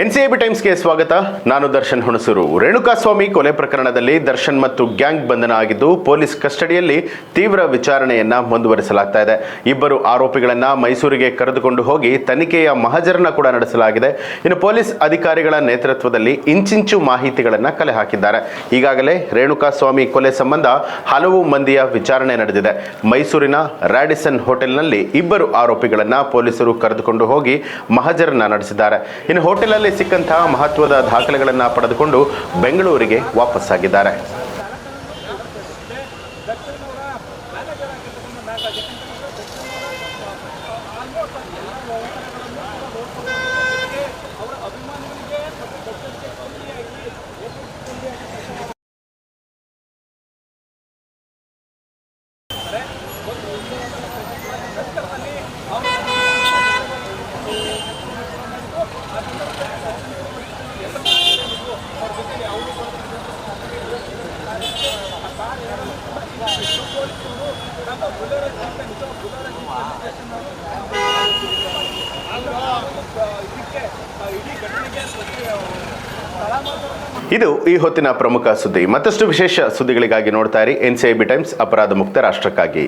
NCIB ಟೈಮ್ಸ್ಗೆ ಸ್ವಾಗತ. ನಾನು ದರ್ಶನ್ ಹುಣಸೂರು. ರೇಣುಕಾಸ್ವಾಮಿ ಕೊಲೆ ಪ್ರಕರಣದಲ್ಲಿ ದರ್ಶನ್ ಮತ್ತು ಗ್ಯಾಂಗ್ ಬಂಧನ ಆಗಿದ್ದು, ಪೊಲೀಸ್ ಕಸ್ಟಡಿಯಲ್ಲಿ ತೀವ್ರ ವಿಚಾರಣೆಯನ್ನ ಮುಂದುವರಿಸಲಾಗ್ತಾ ಇದೆ. ಇಬ್ಬರು ಆರೋಪಿಗಳನ್ನ ಮೈಸೂರಿಗೆ ಕರೆದುಕೊಂಡು ಹೋಗಿ ತನಿಖೆಯ ಮಹಜರನ್ನ ಕೂಡ ನಡೆಸಲಾಗಿದೆ. ಇನ್ನು ಪೊಲೀಸ್ ಅಧಿಕಾರಿಗಳ ನೇತೃತ್ವದಲ್ಲಿ ಇಂಚಿಂಚು ಮಾಹಿತಿಗಳನ್ನ ಕಲೆ ಹಾಕಿದ್ದಾರೆ. ಈಗಾಗಲೇ ರೇಣುಕಾಸ್ವಾಮಿ ಕೊಲೆ ಸಂಬಂಧ ಹಲವು ಮಂದಿಯ ವಿಚಾರಣೆ ನಡೆದಿದೆ. ಮೈಸೂರಿನ ರಾಡಿಸನ್ ಹೋಟೆಲ್ನಲ್ಲಿ ಇಬ್ಬರು ಆರೋಪಿಗಳನ್ನ ಪೊಲೀಸರು ಕರೆದುಕೊಂಡು ಹೋಗಿ ಮಹಜರನ್ನ ನಡೆಸಿದ್ದಾರೆ. ಇನ್ನು ಹೋಟೆಲಲ್ಲಿ ಸಿಕ್ಕಂತಹ ಮಹತ್ವದ ದಾಖಲೆಗಳನ್ನು ಪಡೆದುಕೊಂಡು ಬೆಂಗಳೂರಿಗೆ ವಾಪಸ್ಸಾಗಿದ್ದಾರೆ. ಇದು ಈ ಹೊತ್ತಿನ ಪ್ರಮುಖ ಸುದ್ದಿ. ಮತ್ತಷ್ಟು ವಿಶೇಷ ಸುದ್ದಿಗಳಿಗಾಗಿ ನೋಡ್ತಾ ಇರಿ. ಎನ್ ಟೈಮ್ಸ್, ಅಪರಾಧ ಮುಕ್ತ ರಾಷ್ಟ್ರಕ್ಕಾಗಿ.